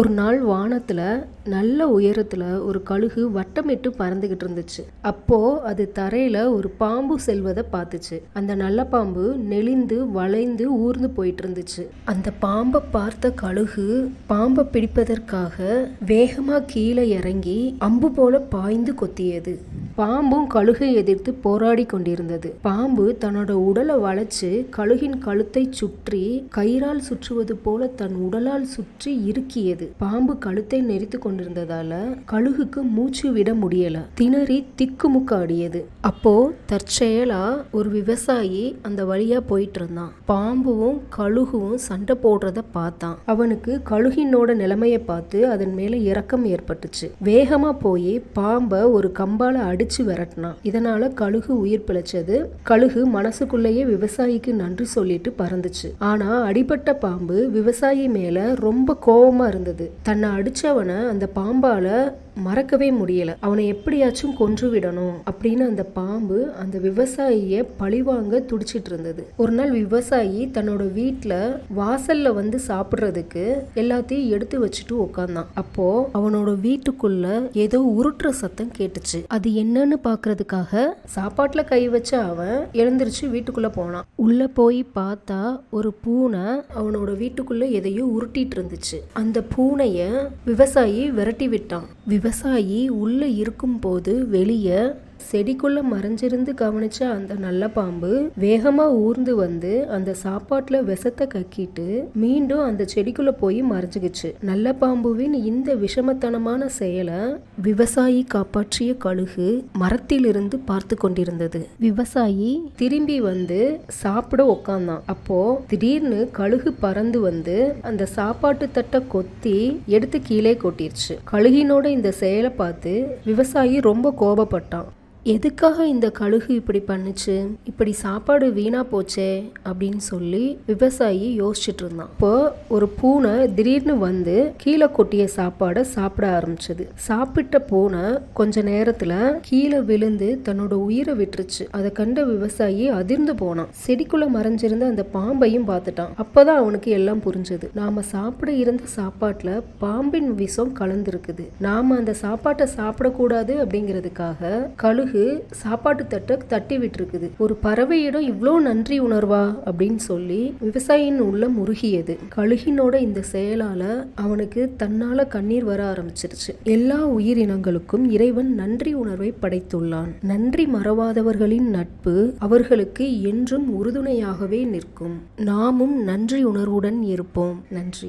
ஒரு நாள் வானத்தில் நல்ல உயரத்தில் ஒரு கழுகு வட்டமிட்டு பறந்துக்கிட்டு இருந்துச்சு. அப்போது அது தரையில் ஒரு பாம்பு செல்வதை பார்த்துச்சு. அந்த நல்ல பாம்பு நெளிந்து வளைந்து ஊர்ந்து போயிட்டு இருந்துச்சு. அந்த பாம்பை பார்த்த கழுகு பாம்பை பிடிப்பதற்காக வேகமாக கீழே இறங்கி அம்பு போல பாய்ந்து கொத்தியது. பாம்பும் கழுகை எதிர்த்து போராடி கொண்டிருந்தது. பாம்பு தன்னோட உடலை வளைச்சு கழுகின் கழுத்தை சுற்றி கயிறால் சுற்றுவது போல தன் உடலால் சுற்றி இறுக்கியது. பாம்பு கழுத்தை நெரித்து கொண்டிருந்ததால கழுகுக்கு மூச்சு விட முடியல. திணறி திக்குமுக்க ஆடியது. அப்போ தற்செயலா ஒரு விவசாயி அந்த வழியா போயிட்டு இருந்தான். பாம்புவும் கழுகுவும் சண்டை போடுறத பார்த்தான். அவனுக்கு கழுகினோட நிலைமையை பார்த்து அதன் மேல இரக்கம் ஏற்பட்டுச்சு. வேகமா போய் பாம்பை ஒரு கம்பால அடிச்சு விரட்டினான் இதனால கழுகு உயிர் பிழைச்சது. கழுகு மனசுக்குள்ளேயே விவசாயிக்கு நன்றி சொல்லிட்டு பறந்துச்சு. ஆனா அடிபட்ட பாம்பு விவசாயி மேல ரொம்ப கோபமா இருந்தது. தன்னை அடிச்சவனை அந்த பாம்பால மறக்கவே முடியல. அவனை எப்படியாச்சும் கொன்று விடணும் அப்படின்னு அந்த பாம்பு அந்த விவசாயிய பழிவாங்க துடிச்சிட்டு இருந்தது ஒரு நாள் விவசாயி தன்னோட வீட்டுல வாசல்ல வந்து சாப்பிடுறதுக்கு எல்லாத்தையும் எடுத்து வச்சுட்டு உட்காந்தான் அப்போ அவனோட வீட்டுக்குள்ள ஏதோ உருட்டுற சத்தம் கேட்டுச்சு. அது என்னன்னு பாக்குறதுக்காக சாப்பாட்டுல கை வச்ச அவன் எழுந்திருச்சு வீட்டுக்குள்ள போனான். உள்ள போய் பார்த்தா ஒரு பூனை அவனோட வீட்டுக்குள்ள எதையோ உருட்டிட்டு இருந்துச்சு. அந்த பூனைய விவசாயி விரட்டி விட்டான். விவசாயி உள்ள இருக்கும்போது வெளியே செடிக்குள்ள மறைஞ்சிருந்து கவனிச்ச அந்த நல்ல பாம்பு வேகமா ஊர்ந்து வந்து அந்த சாப்பாட்டுல விஷத்தை கக்கிட்டு மீண்டும் அந்த செடிக்குள்ள போய் மறைஞ்சுக்குச்சு நல்ல பாம்புவின் இந்த விஷமத்தனமான செயலை விவசாயி காப்பாற்றிய கழுகு மரத்திலிருந்து பார்த்து கொண்டிருந்தது. விவசாயி திரும்பி வந்து சாப்பிட உக்காந்தான். அப்போ திடீர்னு கழுகு பறந்து வந்து அந்த சாப்பாட்டு தட்டை கொத்தி எடுத்து கீழே கொட்டிருச்சு. கழுகினோட இந்த செயலை பார்த்து விவசாயி ரொம்ப கோபப்பட்டான். எதுக்காக இந்த கழுகு இப்படி பண்ணுச்சு? இப்படி சாப்பாடு வீணா போச்சே? அப்படின்னு சொல்லி விவசாயி யோசிச்சுட்டு இருந்தான். இப்போ ஒரு பூனை திடீர்னு வந்து கீழே கொட்டிய சாப்பாடை சாப்பிட ஆரம்பிச்சது. சாப்பிட்ட பூனை கொஞ்ச நேரத்துல கீழே விழுந்து தன்னோட உயிரை விட்டுருச்சு. அதை கண்ட விவசாயி அதிர்ந்து போனான். செடிக்குள்ள மறைஞ்சிருந்த அந்த பாம்பையும் பார்த்துட்டான். அப்பதான் அவனுக்கு எல்லாம் புரிஞ்சது. நாம சாப்பிட இருந்த சாப்பாட்டுல பாம்பின் விஷம் கலந்துருக்குது. நாம அந்த சாப்பாட்டை சாப்பிடக்கூடாது அப்படிங்கிறதுக்காக கழுகு கழுகு சாப்பாட்டு தட்டை தட்டி விட்டுருக்குது. ஒரு பறவையிடம் இவ்வளோ நன்றி உணர்வா? அப்படின்னு சொல்லி விவசாயியின் உள்ள முருகியது கழுகினோட இந்த செயலால அவனுக்கு தன்னால கண்ணீர் வர ஆரம்பிச்சிருச்சு. எல்லா உயிரினங்களுக்கும் இறைவன் நன்றி உணர்வை படைத்துள்ளான். நன்றி மறவாதவர்களின் நட்பு அவர்களுக்கு என்றும் உறுதுணையாகவே நிற்கும். நாமும் நன்றி உணர்வுடன் இருப்போம். நன்றி.